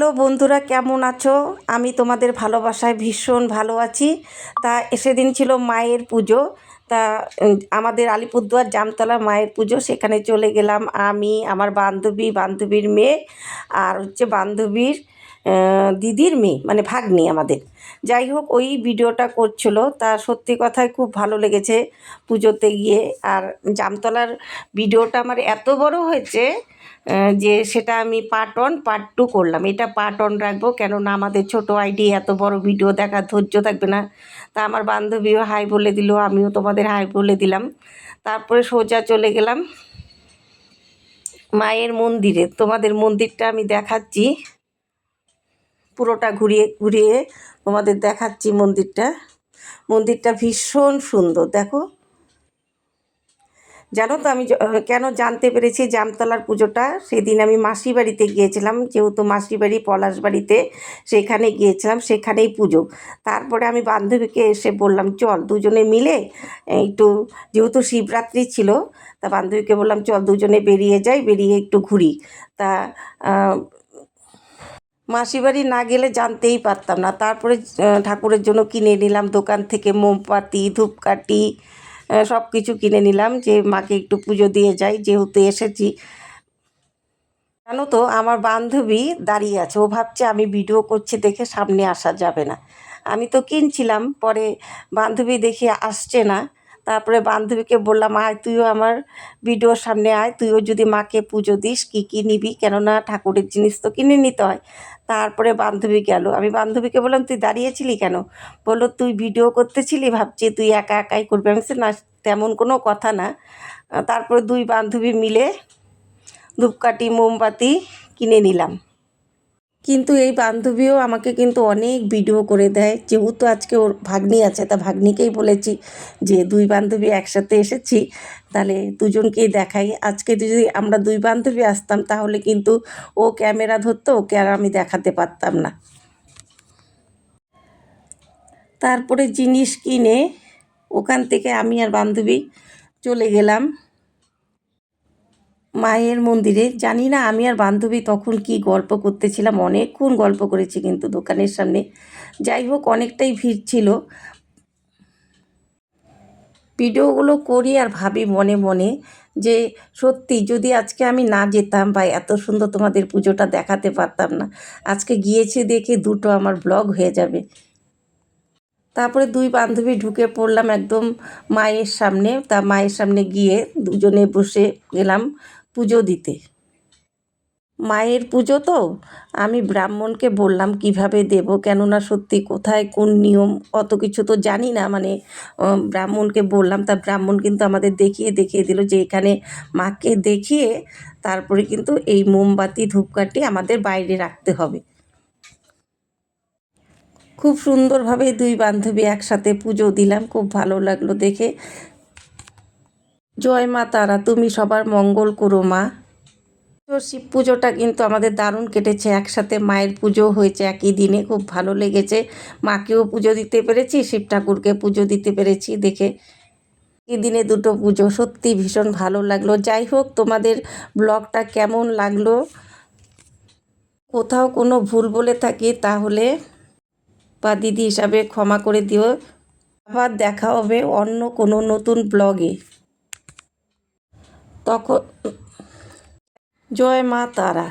Hello বন্ধুরা, কেমন আছো? আমি তোমাদের ভালোবাসায় ভীষণ ভালো আছি। তা সেদিন ছিল মায়ের পুজো। তা আমাদের আলিপুরদুয়ার জামতলা মায়ের পুজো, সেখানে চলে গেলাম আমি, আমার বান্ধবী, বান্ধবীর মেয়ে, আর হচ্ছে বান্ধবীর দিদির মেয়ে মানে ভাগ্নি আমাদের। যাই হোক, ওই ভিডিওটা করছিল। তা সত্যি কথায় খুব ভালো লেগেছে পুজোতে গিয়ে। আর জামতলার ভিডিওটা আমার এত বড় হয়েছে যে সেটা আমি পার্ট ওয়ান পার্ট টু করলাম। এটা পার্ট ওয়ান রাখব, কেননা আমাদের ছোট আইডি, এত বড় ভিডিও দেখার ধৈর্য থাকবে না। তা আমার বান্ধবীও হাই বলে দিল, আমিও তোমাদের হাই বলে দিলাম। তারপরে সোজা চলে গেলাম মায়ের মন্দিরে। তোমাদের মন্দিরটা আমি দেখাচ্ছি। পুরোটা ঘুরিয়ে ঘুরিয়ে তোমাদের দেখাচ্ছি মন্দিরটা। মন্দিরটা ভীষণ সুন্দর, দেখো। জানো তো আমি কেন জানতে পেরেছি জামতলার পুজোটা? সেদিন আমি মাসি বাড়িতে গিয়েছিলাম, যেহেতু মাসি বাড়ি পলাশ বাড়িতে সেখানে গিয়েছিলাম, সেখানেই পুজো। তারপরে আমি বান্ধবীকে এসে বললাম, চল দুজনে মিলে একটু যেহেতু শিবরাত্রি ছিল, তা বান্ধবীকে বললাম, চল দুজনে বেরিয়ে যাই, বেরিয়ে একটু ঘুরি। তা আহ, মাসি বাড়ি না গেলে জানতেই পারতাম না। তারপরে ঠাকুরের জন্য কিনে নিলাম দোকান থেকে মোমবাতি ধূপকাঠি সব কিছু কিনে নিলাম যে মাকে একটু পুজো দিয়ে যাই যেহেতু এসেছি। জানো তো আমার বান্ধবী দাঁড়িয়ে আছে। ও ভাবছে আমি ভিডিও করছি দেখে সামনে আসা যাবে না। আমি তো কিনছিলাম পরে বান্ধবী দেখি আসছে না। তারপরে বান্ধবীকে বললাম, আয়, তুইও আমার ভিডিওর সামনে আয়, তুইও যদি মাকে পুজো দিস, কী কী নিবি? কেননা ঠাকুরের জিনিস তো কিনে নিতে হয়। তারপরে বান্ধবী গেল। আমি বান্ধবীকে বললাম, তুই দাঁড়িয়েছিলি কেন? বলল, তুই ভিডিও করতেছিলি, ভাবছি তুই একা একাই করবি। আমি না, তেমন কোনো কথা না। তারপরে দুই বান্ধবী মিলে ধূপকাঠি, মোমবাতি কিনে নিলাম। কিন্তু এই বান্ধবীও আমাকে কিন্তু অনেক ভিডিও করে দেয়। যেহেতু আজকে ওর ভাগ্নি আছে, তা ভাগ্নিকেই বলেছি যে দুই বান্ধবী একসাথে এসেছি, তাহলে দুজনকেই দেখাই। আজকে যদি আমরা দুই বান্ধবী আসতাম, তাহলে কিন্তু ও ক্যামেরা ধরতো, ওকে আর আমি দেখাতে পারতাম না। তারপরে জিনিস কিনে ওখান থেকে আমি আর বান্ধবী চলে গেলাম। মায়ের মন্দিরে। জানি না আমি আর বান্ধবী তখন কি গল্প করতেছিলাম, অনেকক্ষণ গল্প করেছি কিন্তু দোকানের সামনে। যাই হোক, অনেকটাই ভিড় ছিল। ভিডিওগুলো করি আর ভাবি মনে মনে যে, সত্যি যদি আজকে আমি না যেতাম বা এত সুন্দর তোমাদের পুজোটা দেখাতে পারতাম না, আজকে গিয়েছি দেখে দুটো আমার ব্লগ হয়ে যাবে। তারপরে দুই বান্ধবী ঢুকে পড়লাম একদম মায়ের সামনে। তা মায়ের সামনে গিয়ে দুজনে বসে গেলাম। পুজো দিতে। মায়ের পুজো তো? আমি ব্রাহ্মণকে বললাম, কীভাবে দেব? কেননা সত্যি কোথায়, কোন নিয়ম? অত কিছু তো জানি না। মানে ব্রাহ্মণকে বললাম, তা ব্রাহ্মণ কিন্তু আমাদের দেখিয়ে দেখিয়ে দিল যে এখানে মাকে দেখিয়ে তারপরে কিন্তু এই মোমবাতি, ধূপকাঠি আমাদের বাইরে রাখতে হবে। খুব সুন্দরভাবে দুই বান্ধবী একসাথে পুজো দিলাম। খুব ভালো লাগল দেখে। জয় মা তারা, তুমি সবার মঙ্গল করো মা। তো শিব পুজোটা কিন্তু আমাদের দারুণ কেটেছে, একসাথে মায়ের পুজো হয়েছে একই দিনে, খুব ভালো লেগেছে। মাকেও পুজো দিতে পেরেছি, শিব ঠাকুরকে পুজো দিতে পেরেছি দেখে। দিনে দুটো পুজো, সত্যি ভীষণ ভালো লাগল। যাই হোক, তোমাদের ব্লগটা কেমন লাগল? কোথাও কোনো ভুল বলে থাকি, তাহলে বা দিদি হিসাবে ক্ষমা করে দিও। আবার দেখা হবে অন্য কোনো নতুন ব্লগে। তখন জয় মা তারা।